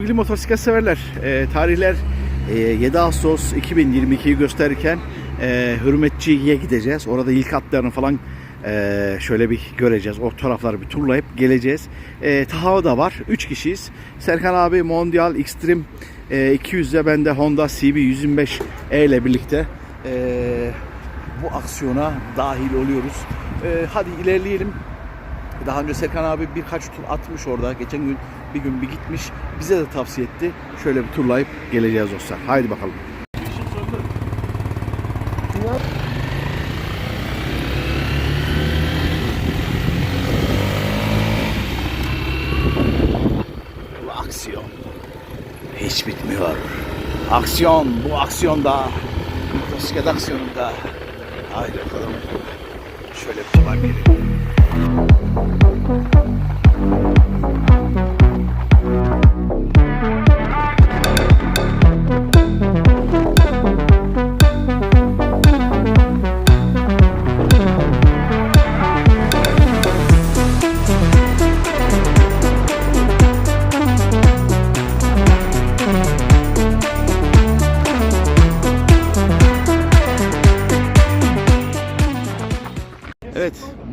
Sevgili motosiklet severler, e, tarihler e, 7 Ağustos 2022'yi gösterirken e, Hürmetçi'ye gideceğiz. Orada ilk atlarını falan e, şöyle bir göreceğiz. O tarafları bir turlayıp geleceğiz. E, Taha da var. 3 kişiyiz. Serkan abi Mondial Extreme e, 200'de ben de Honda CB 125 E ile birlikte e, bu aksiyona dahil oluyoruz. E, hadi ilerleyelim. Daha önce Serkan abi birkaç tur atmış orada. Geçen gün bir gün bir gitmiş. Bize de tavsiye etti. Şöyle bir turlayıp geleceğiz dostlar. Haydi bakalım. Aksiyon hiç bitmiyor. Aksiyon, bu aksiyonda, motosiklet aksiyonunda. Haydi bakalım. Şöyle bir turlayıp gelelim. Evet,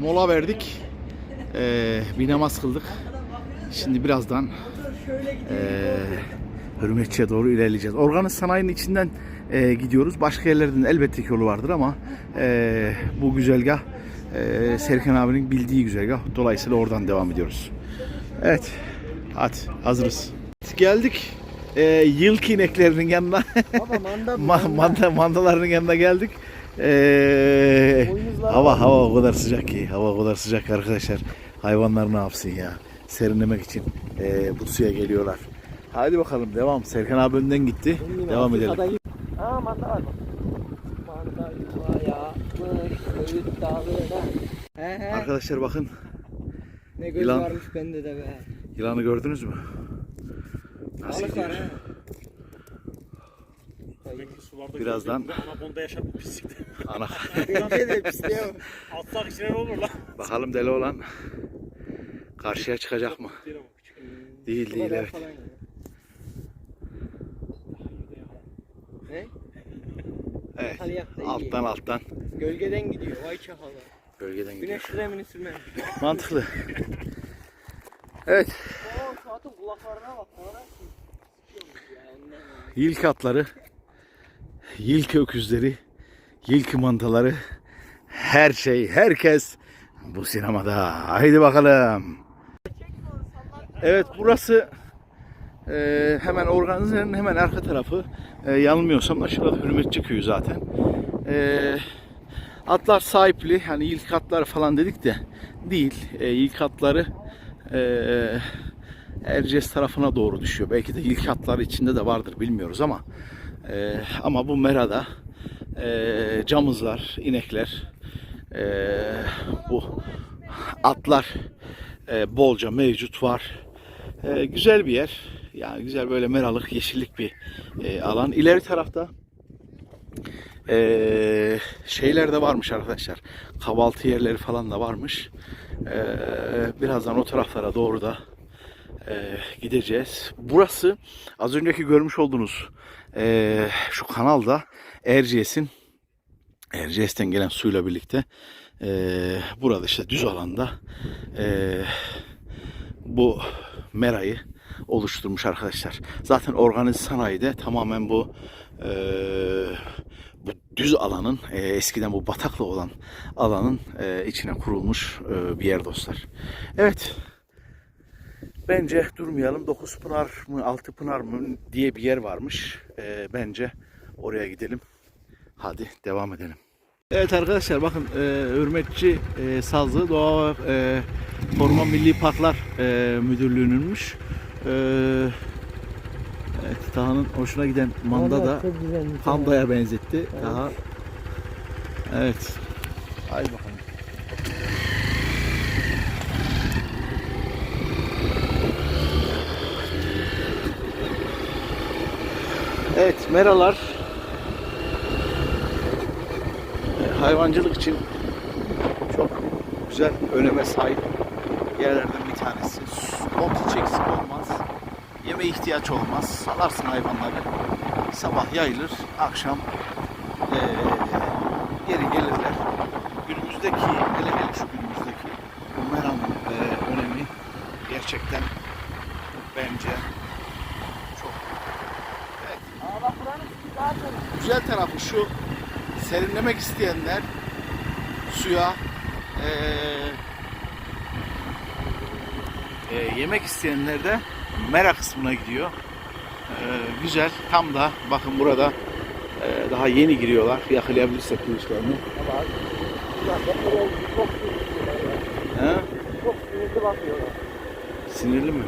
mola verdik. Ee, bir namaz kıldık. Şimdi birazdan ee, Hürmetçi'ye doğru ilerleyeceğiz. Organik sanayinin içinden ee, gidiyoruz. Başka yerlerden elbette ki yolu vardır ama ee, bu güzergah ee, Serkan abinin bildiği güzergah. Dolayısıyla oradan devam ediyoruz. Evet, hadi hazırız. Geldik. Ee, yılki ineklerinin yanına. Baba manda manda, mandaların yanına geldik. Ee, hava hava o kadar sıcak ki. Hava o kadar sıcak arkadaşlar. Hayvanlar ne yapsın ya? Serinlemek için ee, bu suya geliyorlar. Hadi bakalım devam. Serkan abi önden gitti. Devam edelim. Aa manda var bak. Manda yuva yapmış öğüt dağlarına. He he. Arkadaşlar bakın Ne göz yılan. varmış bende de be. yılanı gördünüz mü? Nasıl Balık var gidiyor? sularda Birazdan- gözlerimde Anakonda yaşar bu pislikte. Ana. Bir de bak. Atsak içine ne olur lan? bakalım deli olan karşıya çıkacak mı? Değil. Değil evet. Ne? Evet. İyi. Alttan alttan Gölgeden gidiyor. Vay çakalı. bölgeden gidiyor. Güneş kremini sürmem. Mantıklı. Evet. Yilk atları, yilk öküzleri, yilk mantaları, her şey, herkes bu sinemada. Haydi bakalım. Evet burası e, hemen organizenin hemen arka tarafı. E, yanılmıyorsam da şurada Hürmetçi Köyü zaten. E, atlar sahipli, hani ilk atlar falan dedik de değil. E, ilk atları e, Erciyes tarafına doğru düşüyor. Belki de ilk hatlar içinde de vardır bilmiyoruz ama e, ama bu merada e, camızlar, inekler, e, bu atlar e, bolca mevcut var. E, güzel bir yer. Yani güzel böyle meralık, yeşillik bir e, alan. İleri tarafta e, şeyler de varmış arkadaşlar. Kahvaltı yerleri falan da varmış. E, birazdan o taraflara doğru da e, gideceğiz. Burası az önceki görmüş olduğunuz e, şu kanalda Erciyes'in Erciyes'ten gelen suyla birlikte e, burada işte düz alanda e, bu merayı oluşturmuş arkadaşlar. Zaten organize sanayide tamamen bu e, bu düz alanın e, eskiden bu bataklı olan alanın e, içine kurulmuş e, bir yer dostlar. Evet Bence durmayalım. Dokuz Pınar mı, Altı Pınar mı diye bir yer varmış. Ee, bence oraya gidelim. Hadi devam edelim. Evet arkadaşlar bakın e, Hürmetçi e, Sazlı Doğa e, Koruma Milli Parklar e, Müdürlüğü'nünmüş. E, evet, Taha'nın hoşuna giden manda da pandaya benzetti. Taha. Evet. Haydi bakalım. Evet, meralar e, hayvancılık için çok güzel öneme sahip yerlerden bir tanesi. Ot hiç eksik olmaz. Yem yeme ihtiyaç olmaz. Salarsın hayvanları. Sabah yayılır, akşam eee geri gelirler. Günümüzdeki, hele hele şu günümüzdeki bu meram eee, önemi gerçekten bence çok evet, güzel tarafı şu serinlemek isteyenler suya eee, eee, yemek isteyenler de mera kısmına gidiyor. Eee, güzel. Tam da bakın burada eee, daha yeni giriyorlar. Yakalayabilirsek kılıçlarını. Çok sinirli? Çok bakıyorlar. Sinirli mi?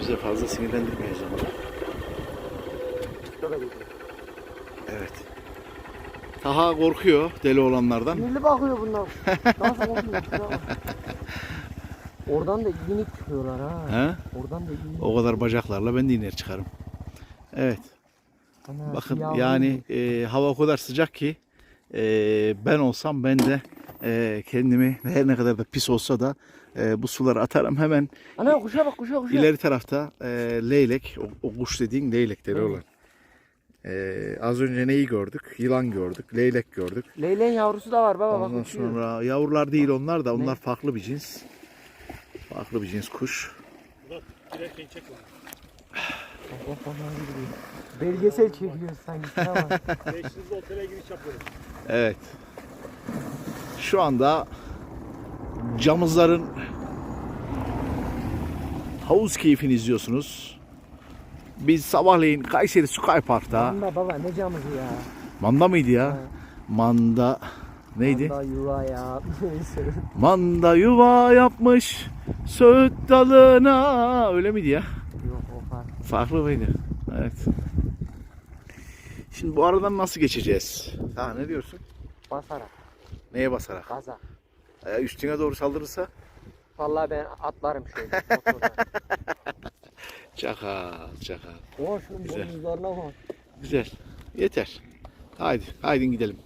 Bize fazla sinirlendirmeyiz ama. Evet. Taha korkuyor deli olanlardan. Sinirli bakıyor bunlar. Nasıl bak. Oradan da iyilik çıkıyorlar ha. He? Oradan da iyilik. O kadar bacaklarla ben de iner çıkarım. Evet. Ana, Bakın yani e, hava o kadar sıcak ki e, ben olsam ben de e, kendimi her ne kadar da pis olsa da e, bu sulara atarım. Hemen Ana kuşa bak kuşa kuşa. ileri tarafta e, leylek, o, o kuş dediğin Leylek. olan. E, az önce neyi gördük? Yılan gördük, leylek gördük. Leyleğin yavrusu da var baba bak Ondan uçuyor. sonra yavrular değil onlar da onlar Ne? farklı bir cins. Farklı bir cins kuş. Murat girerken çek onu. Gidiyor. Belgesel çekiyoruz sanki. Otele giriş yapıyorum. Evet. Şu anda camızların havuz keyfini izliyorsunuz. Biz sabahleyin Kayseri Sky Park'ta Anda baba ne camızı ya. Manda mıydı ya? Ha. Manda neydi? Anda yuva ya. Neyse. Manda yuva yapmış söğüt dalına öyle miydi ya? Yok o farklı. Farklı mıydı? Evet. Şimdi bu aradan nasıl geçeceğiz? Ha ne diyorsun? Basarak. Neye basarak? Gaza. Ee, üstüne doğru saldırırsa? Vallahi ben atlarım şöyle motordan. Çakal, çakal. Şunun Güzel. Güzel. Yeter. Haydi, haydi gidelim.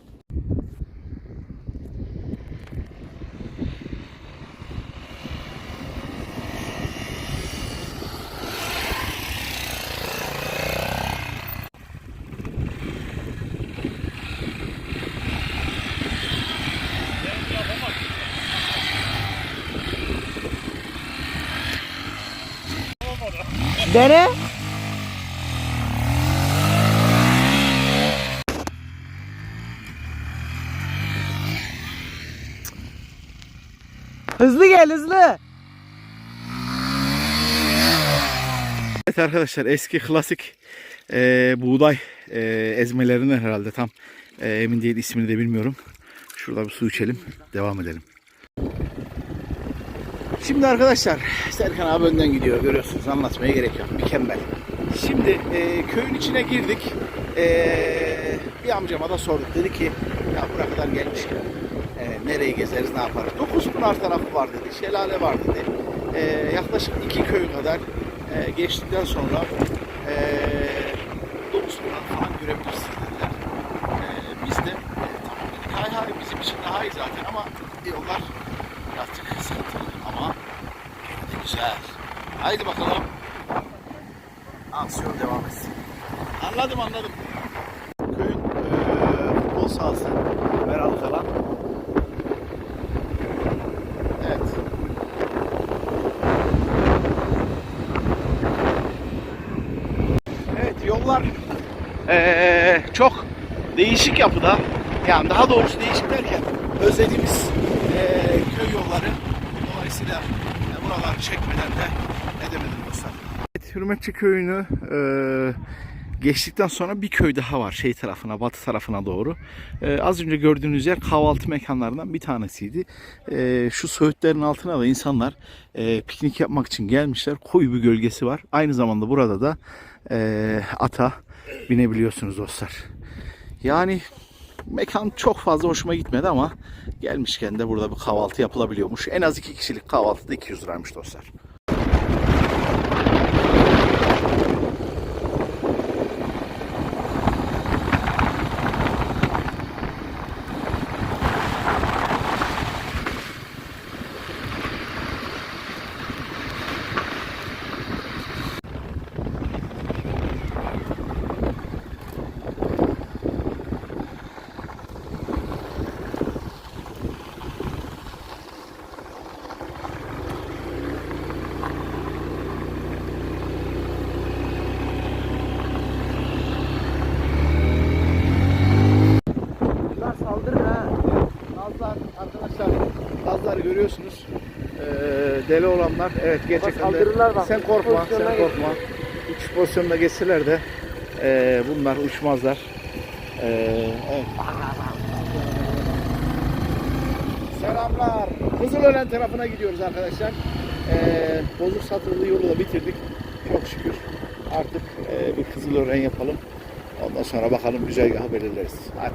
Dene. Hızlı gel hızlı. Evet arkadaşlar eski klasik e, buğday e, ezmelerinden herhalde tam e, emin değil ismini de bilmiyorum. Şurada bir su içelim. Devam edelim. Şimdi arkadaşlar Serkan abi önden gidiyor görüyorsunuz anlatmaya gerek yok mükemmel. Şimdi e, köyün içine girdik. E, bir amcama da sorduk dedi ki ya buraya kadar gelmişken e, nereyi gezeriz ne yaparız. Dokuzpınar tarafı var dedi şelale var dedi. E, yaklaşık iki köy kadar e, geçtikten sonra e, Dokuzpınar falan görebilirsiniz dediler. E, biz de e, tamam dedik hay hay bizim için daha iyi zaten ama yollar birazcık sıkıntılı ama gene de güzel. Haydi bakalım. Aksiyon devam etsin. Anladım anladım. Köyün eee futbol sahası. Meral kalan. Evet. Evet yollar eee, çok değişik yapıda. Yani daha doğrusu değişik derken özlediğimiz eee, köy yolları. Dolayısıyla e, buraları çekmeden de edemedim dostlar. Evet, Hürmetçi köyünü eee, geçtikten sonra bir köy daha var şey tarafına batı tarafına doğru. Eee, az önce gördüğünüz yer kahvaltı mekanlarından bir tanesiydi. Eee, şu söğütlerin altına da insanlar eee, piknik yapmak için gelmişler. Koyu bir gölgesi var. Aynı zamanda burada da eee, ata binebiliyorsunuz dostlar. Yani mekan çok fazla hoşuma gitmedi ama gelmişken de burada bir kahvaltı yapılabiliyormuş. En az iki kişilik kahvaltı da 200 liraymış dostlar. Deli olanlar evet gerçekten de bak, sen korkma sen korkma. Uç pozisyonuna geçseler de e, bunlar uçmazlar. E, evet. Selamlar. Kızılören tarafına gidiyoruz arkadaşlar. E, Bozuk Satırlı yolu da bitirdik. Çok şükür. Artık e, bir Kızılören yapalım. Ondan sonra bakalım güzergahı belirleriz. Hadi.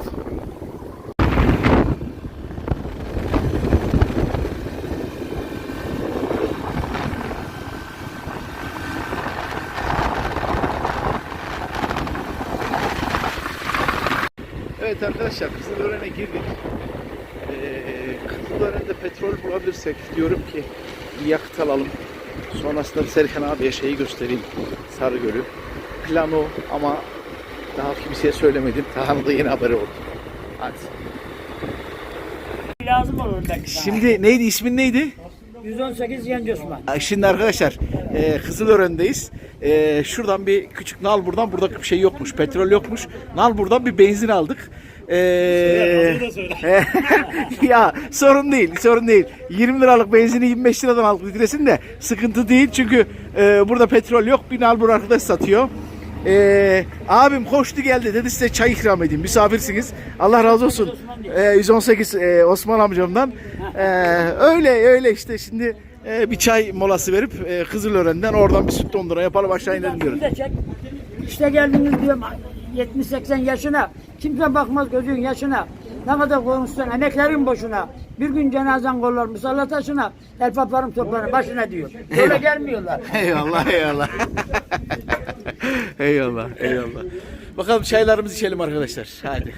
Evet arkadaşlar Kızılören'e girdik. Ee, Kızılören'de petrol bulabilirsek diyorum ki bir yakıt alalım. Sonrasında Serkan abiye şeyi göstereyim. Sarıgöl'ü. Plan o ama daha kimseye söylemedim. Taha'nın da yeni haberi oldu. Hadi. Lazım olur belki. Şimdi neydi ismin neydi? 118 Genç Osman. Şimdi arkadaşlar e, Kızılören'deyiz. E, şuradan bir küçük nal buradan burada bir şey yokmuş. Petrol yokmuş. Nal buradan bir benzin aldık. E, söyle. ya sorun değil, sorun değil. 20 liralık benzini 25 liradan aldık litresini de sıkıntı değil çünkü e, burada petrol yok. Bir nalbur arkadaş satıyor. E, abim koştu geldi dedi size çay ikram edeyim. Misafirsiniz. Allah razı olsun. E, 118 e, Osman amcamdan. E, öyle öyle işte şimdi e, bir çay molası verip e, Kızılören'den oradan bir süt dondurma yapalım aşağı inelim çek. İşte geldiniz diyorum 70-80 yaşına. Kimse bakmaz gözün yaşına. Ne kadar konuşsan emeklerin boşuna. Bir gün cenazen kollar musalla taşına. El paparım toplarım başına diyor. Böyle gelmiyorlar. Eyvallah eyvallah. eyvallah eyvallah. Bakalım çaylarımızı içelim arkadaşlar. Hadi.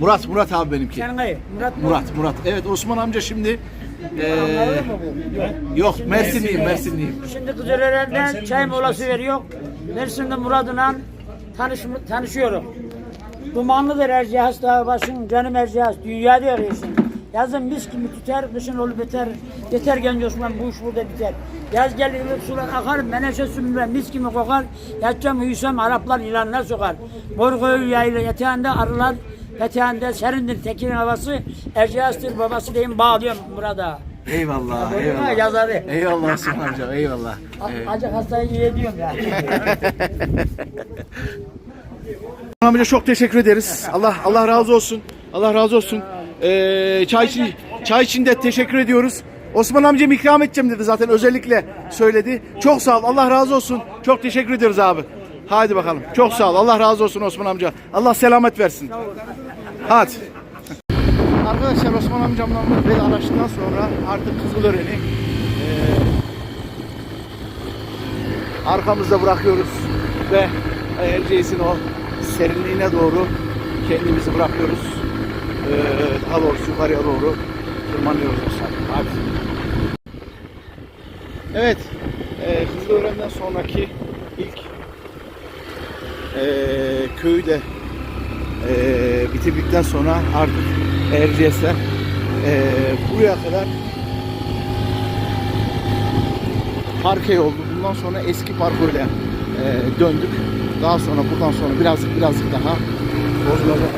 Murat Murat abi benimki. Sen hayır. Murat mı? Murat Murat. Evet Osman amca şimdi Anladın mı bu? yok Mersinliyim Mersinliyim. Şimdi Kızılören'den çay molası veriyor. Mersin'de Murad'la tanış, tanışıyorum. Dumanlıdır Erciyes Dağı başın canım Erciyes dünya diyor yaşın. Yazın mis gibi tüter, kışın olup biter. Yeter genç Osman bu iş burada biter. Yaz gelir sular akar, meneşe sümüre mis gibi kokar. Yatacağım uyusam Araplar ilanına sokar. Borgoyu yayla yatağında arılar, yatağında serindir tekin havası. Erciyes'tir babası diyeyim bağlıyorum burada. Eyvallah eyvallah. Yazarı. Eyvallah Osman amca eyvallah. Acık hastayı iyi ediyorum ya. Osman amca çok teşekkür ederiz. Allah Allah razı olsun. Allah razı olsun. Eee çay için çay için de teşekkür ediyoruz. Osman amcam ikram edeceğim dedi zaten özellikle söyledi. Çok sağ ol. Allah razı olsun. Çok teşekkür ediyoruz abi. Hadi bakalım. Çok sağ ol. Allah razı olsun Osman amca. Allah selamet versin. Hadi. Arkadaşlar Osman amcamla vedalaştıktan sonra artık Kızılören'i eee arkamızda bırakıyoruz ve Erciyes'in o serinliğine doğru kendimizi bırakıyoruz. Ee, daha doğrusu yukarıya doğru tırmanıyoruz dostlar. Hadi. Evet, e, Kızılören'den sonraki ilk e, köyü de e, bitirdikten sonra artık Erciyes'e e, buraya kadar parke oldu. Bundan sonra eski parkurla e, döndük. Daha sonra buradan sonra birazcık birazcık daha bozulacak.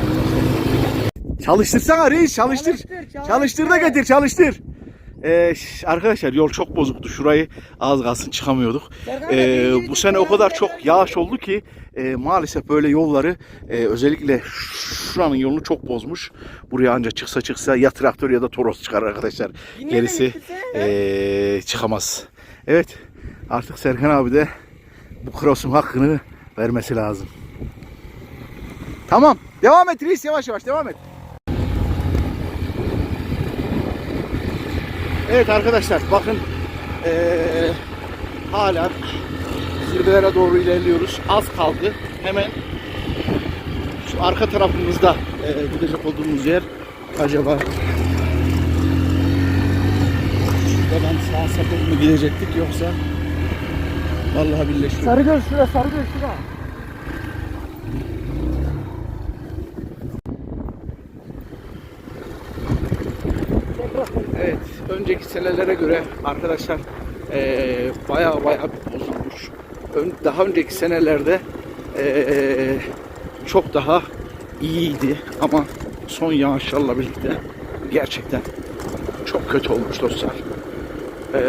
Çalıştırsana reis çalıştır. Çalıştır, Çalıştır da getir çalıştır. Ee, arkadaşlar yol çok bozuktu. Şurayı az kalsın çıkamıyorduk. Ee, bu sene o kadar çok yağış oldu ki e, maalesef böyle yolları e, özellikle şuranın yolunu çok bozmuş. Buraya ancak çıksa çıksa ya traktör ya da toros çıkar arkadaşlar. Gerisi e, çıkamaz. Evet artık Serkan abi de bu cross'un hakkını vermesi lazım. Tamam. Devam et reis yavaş yavaş devam et. Evet arkadaşlar bakın eee hala zirvelere doğru ilerliyoruz. Az kaldı. Hemen şu arka tarafımızda eee, gidecek olduğumuz yer acaba şuradan sağa sapıp mı gidecektik yoksa vallahi billahi şu Sarıgöl şura, Sarıgöl şura. Evet, önceki senelere göre arkadaşlar eee baya baya bozulmuş. Ön- daha önceki senelerde eee, çok daha iyiydi ama son yağışlarla birlikte gerçekten çok kötü olmuş dostlar. Ee,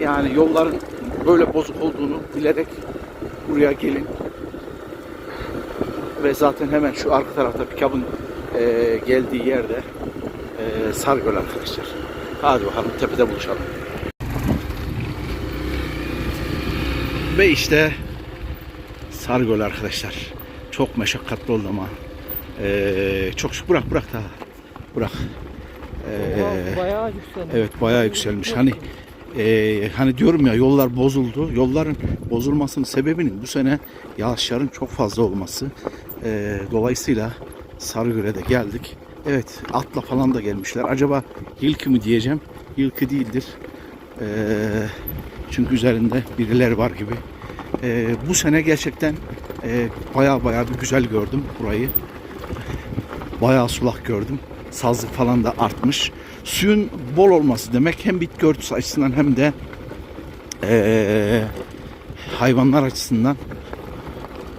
yani yolların böyle bozuk olduğunu bilerek buraya gelin. Ve zaten hemen şu arka tarafta pikabın e, geldiği yerde e, Sargöl arkadaşlar. Hadi bakalım tepede buluşalım. Ve işte Sargöl arkadaşlar. Çok meşakkatli oldu ama. Ee, çok şık bırak bırak daha. Bırak. Ee, Bayağı. Evet bayağı yükselmiş. Hani eee, hani diyorum ya yollar bozuldu. Yolların bozulmasının sebebinin bu sene yağışların çok fazla olması. Eee, dolayısıyla Sarıgöl'e de geldik. Evet atla falan da gelmişler. Acaba Hilki mi diyeceğim? Hilki değildir. Eee, çünkü üzerinde birileri var gibi. Eee, bu sene gerçekten eee bayağı bayağı bir güzel gördüm burayı bayağı sulak gördüm. Sazlık falan da artmış. Suyun bol olması demek hem bitki örtüsü açısından hem de eee, hayvanlar açısından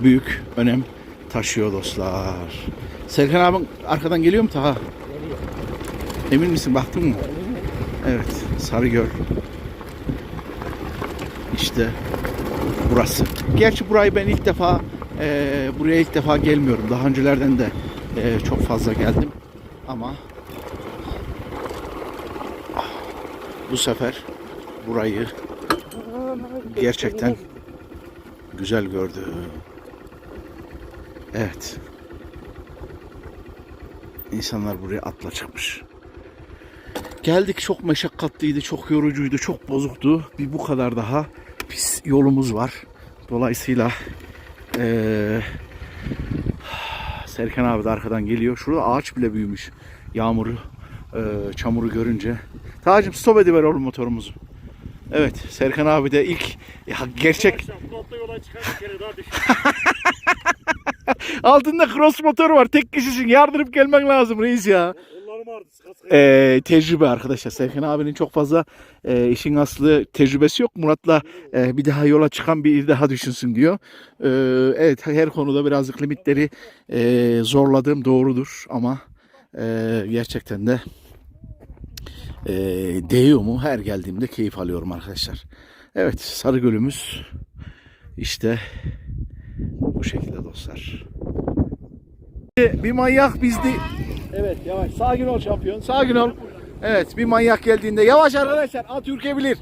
büyük önem taşıyor dostlar. Serkan abin arkadan geliyor mu Taha? Emin misin baktın mı? Evet Sarıgöl. İşte burası. Gerçi burayı ben ilk defa eee, buraya ilk defa gelmiyorum. Daha öncelerden de eee, çok fazla geldim. Ama ah, bu sefer burayı gerçekten güzel gördüm. Evet. İnsanlar buraya atla çıkmış. Geldik çok meşakkatliydi, çok yorucuydu, çok bozuktu. Bir bu kadar daha pis yolumuz var. Dolayısıyla eee Serkan abi de arkadan geliyor. Şurada ağaç bile büyümüş. Yağmuru, eee, çamuru görünce. Tacım stop ediver oğlum motorumuzu. Evet Serkan abi de ilk ya gerçek yola çıkan bir kere daha düşün. altında cross motor var. Tek kişisin. Yardırıp gelmen lazım reis ya. Ee, tecrübe arkadaşlar. Serkan abinin çok fazla e, işin aslı tecrübesi yok. Murat'la e, bir daha yola çıkan bir daha düşünsün diyor. Ee, evet her konuda birazcık limitleri e, zorladığım doğrudur ama e, gerçekten de e, değiyor mu? Her geldiğimde keyif alıyorum arkadaşlar. Evet Sarıgöl'ümüz işte bu şekilde dostlar. Bir manyak bizdi. Evet yavaş. Sakin ol şampiyon. Sakin ol. Evet bir manyak geldiğinde yavaş arkadaşlar. At ürkebilir.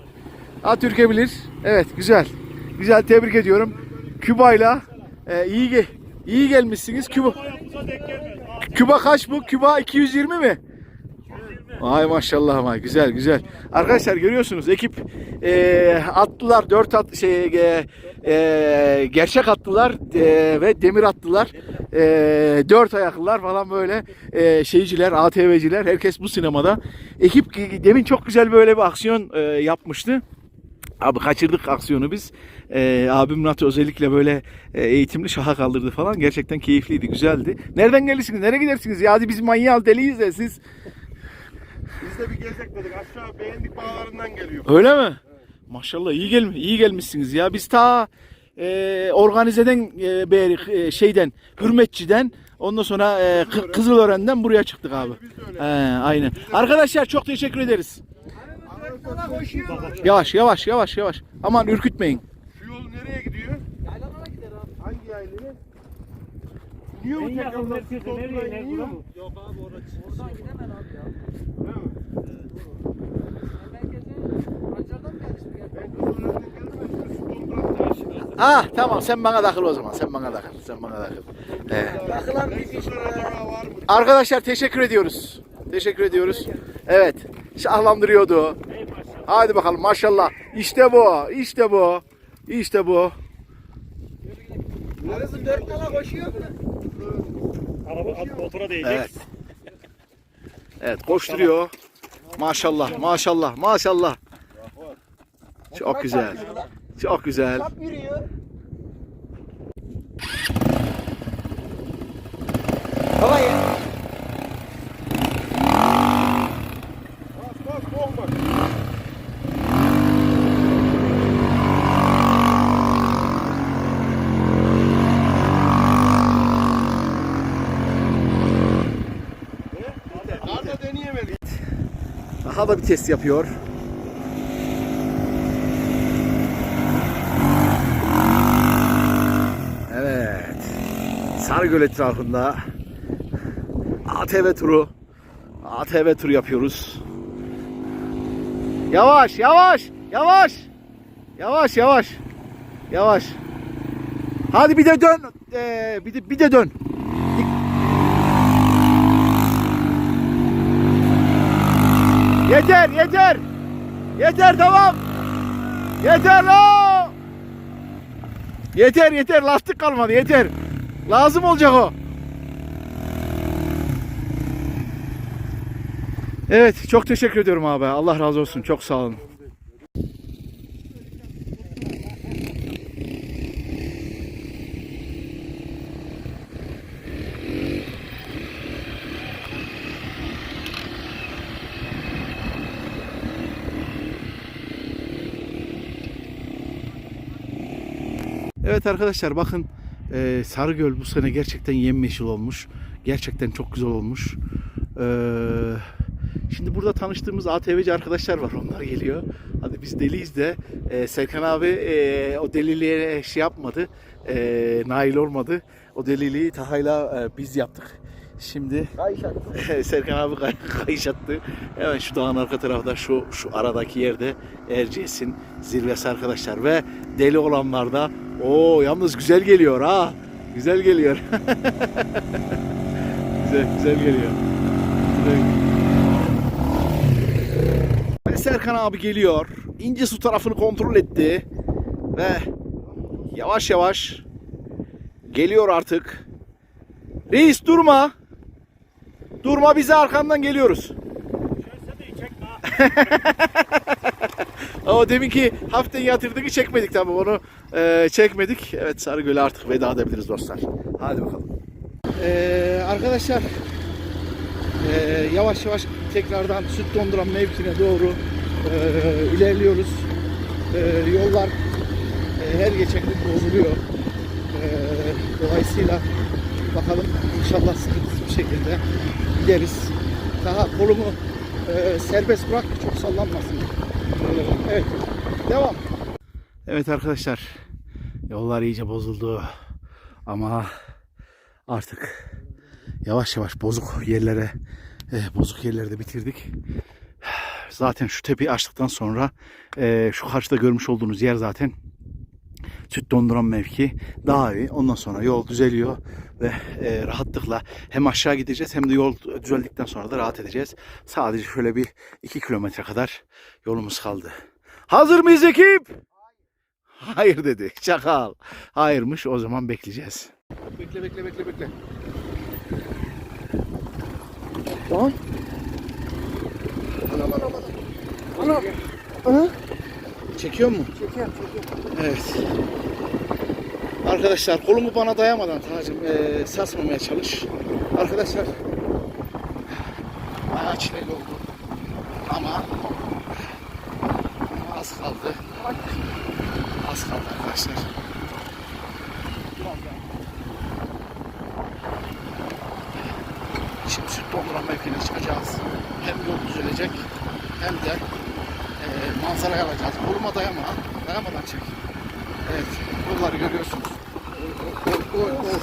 At ürkebilir. Evet güzel. Güzel tebrik ediyorum. Küba'yla e, iyi ge iyi gelmişsiniz. Küba Küba kaç bu? Küba 220 mi? Ay maşallah vay güzel güzel. Arkadaşlar görüyorsunuz ekip e, atlılar dört at şey e, e, gerçek atlılar e, ve demir atlılar e, dört ayaklılar falan böyle e, şeyciler ATV'ciler herkes bu sinemada. Ekip demin çok güzel böyle bir aksiyon e, yapmıştı. Abi kaçırdık aksiyonu biz. Ee, abim Nato özellikle böyle e, eğitimli şaha kaldırdı falan. Gerçekten keyifliydi, güzeldi. Nereden gelirsiniz? Nereye gidersiniz? Ya hadi biz manyak deliyiz de siz. Biz de bir gezek dedik. Aşağı beğendik bağlarından geliyor. Öyle mi? Maşallah iyi gel iyi gelmişsiniz ya. Biz ta e, organizeden e, beri e, şeyden Hürmetçi'den ondan sonra e, Kı- Kızılören'den buraya çıktık abi. He, aynen. Arkadaşlar çok teşekkür ederiz. Yavaş yavaş yavaş yavaş. Aman ürkütmeyin. Şu yol nereye gidiyor? Yaylana gider abi. Hangi yakın tekrardan? merkezi Su nereye dolduran iner iniyor bura? mu? Yok abi orada Oradan gidemem abi ya. Değil mi? Ha tamam sen bana takıl o zaman. Sen bana takıl. Sen bana takıl. Ee, Takılan bir mı? arkadaşlar teşekkür ediyoruz. Teşekkür ediyoruz. Evet. Şahlandırıyordu. Hadi bakalım maşallah. İşte bu. İşte bu. İşte bu. Araba at motora değecek. Evet. Evet koşturuyor. Maşallah maşallah maşallah. Çok güzel. Çok güzel. Bas Hava bir test yapıyor. Evet. Sarıgöl etrafında ATV turu ATV turu yapıyoruz. Yavaş, yavaş, yavaş. Yavaş, yavaş. Yavaş. Hadi bir de dön. Ee, bir de bir de dön. Yeter yeter. Yeter tamam. Yeter la. Yeter yeter lastik kalmadı yeter. Lazım olacak o. Evet çok teşekkür ediyorum abi. Allah razı olsun. Çok sağ olun. Evet arkadaşlar bakın e, Sarıgöl bu sene gerçekten yemyeşil olmuş. Gerçekten çok güzel olmuş. E, şimdi burada tanıştığımız ATV'ci arkadaşlar var. Onlar geliyor. Hadi biz deliyiz de e, Serkan abi e, o deliliğe şey yapmadı. E, nail olmadı. O deliliği Taha'yla e, biz yaptık. Şimdi Serkan abi kay- kayış attı. Hemen şu dağın arka tarafta şu şu aradaki yerde Erciyes'in zirvesi arkadaşlar ve deli olanlar da o yalnız güzel geliyor ha. Güzel geliyor. güzel güzel geliyor. Ve Serkan abi geliyor. İnce su tarafını kontrol etti ve yavaş yavaş geliyor artık. Reis durma. Durma bize arkandan geliyoruz. Şöyle de çek daha. O deminki hafiften yatırdığı çekmedik tabii onu e, çekmedik. Evet Sarıgöl'e artık veda edebiliriz dostlar. Hadi bakalım. Ee, arkadaşlar e, yavaş yavaş tekrardan süt donduran mevkine doğru e, ilerliyoruz. E, yollar e, her geçen gün bozuluyor. E, dolayısıyla bakalım inşallah sıkıntısız bir şekilde gideriz. Daha kolumu e, serbest bırak ki çok sallanmasın. Evet. Devam. Evet arkadaşlar. Yollar iyice bozuldu. Ama artık yavaş yavaş bozuk yerlere e, bozuk yerlerde bitirdik. Zaten şu tepeyi açtıktan sonra e, şu karşıda görmüş olduğunuz yer zaten süt donduran mevki daha iyi. Ondan sonra yol düzeliyor ve e, rahatlıkla hem aşağı gideceğiz hem de yol düzeldikten sonra da rahat edeceğiz. Sadece şöyle bir 2 kilometre kadar yolumuz kaldı. Hazır mıyız ekip? Hayır dedi. Çakal. Hayırmış o zaman bekleyeceğiz. Bekle bekle bekle bekle. Tamam. Anam anam anam. Anam. Ana. Çekiyor mu? Çekiyorum çekiyorum. Evet. Arkadaşlar kolumu bana dayamadan Tacım eee sarsmamaya çalış. Arkadaşlar bayağı çileli oldu. Ama az kaldı. Az kaldı arkadaşlar. Şimdi süt donduran mevkine çıkacağız. Hem yol düzelecek hem de eee manzarayı alacağız. Koluma dayama. Dayamadan çek. Evet, yolları görüyorsunuz. Oy, oy, oy.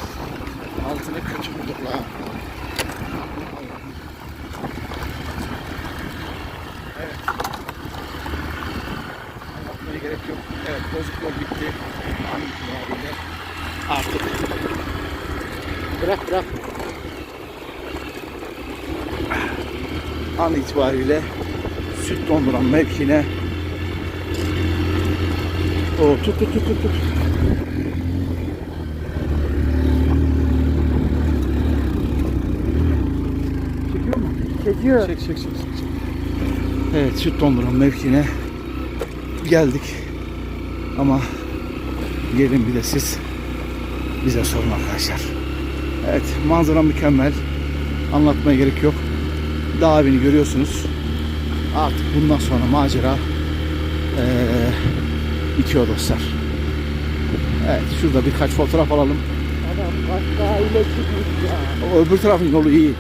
Altını kötü bulduk la. Evet. Anlatmaya gerek. Evet, bozuk yol bitti. An itibariyle artık. Bırak, bırak. An itibariyle süt donduran mevkine o tut tut tut tut tut. Çekiyor mu? Çekiyor. Çek çek çek çek. Evet süt donduran mevkine geldik. Ama gelin bir de siz bize sorun arkadaşlar. Evet manzara mükemmel. Anlatmaya gerek yok. Dağ evini görüyorsunuz. Artık bundan sonra macera eee itiyor dostlar. Evet şurada birkaç fotoğraf alalım. Adam başka ile çıkmış ya. Öbür tarafın yolu iyi.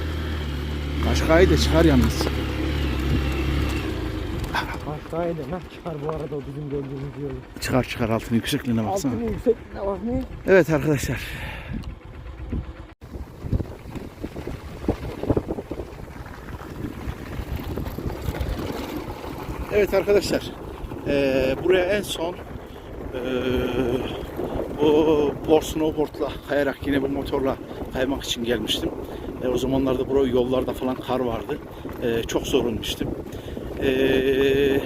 Kaşkay'ı da çıkar yalnız. Kaşkay'ı da ne çıkar bu arada o bizim gördüğümüz yolu. Çıkar çıkar altın yüksekliğine baksana. Altın yüksekliğine bak ne? Evet arkadaşlar. Evet arkadaşlar. Ee, buraya en son bu board snowboardla kayarak yine bu motorla kaymak için gelmiştim. E, o zamanlarda buraya yollarda falan kar vardı. E, çok zorunmuştum. E,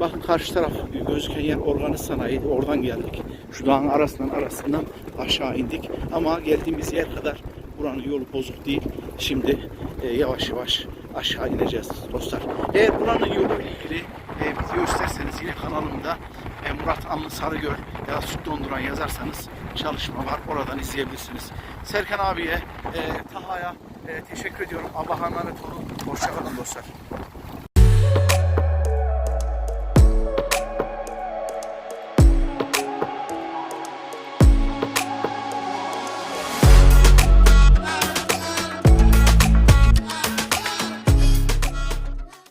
bakın karşı taraf gözüken yer organik sanayi. Oradan geldik. Şu dağın arasından arasından aşağı indik. Ama geldiğimiz yer kadar buranın yolu bozuk değil. Şimdi e, yavaş yavaş aşağı ineceğiz dostlar. Eğer buranın yolu ile ilgili e, video isterseniz yine kanalımda Murat Anlı Sarıgöl ya da Süt Donduran yazarsanız çalışma var. Oradan izleyebilirsiniz. Serkan abiye, e, Taha'ya e, teşekkür ediyorum. Allah'a emanet olun. Hoşçakalın dostlar.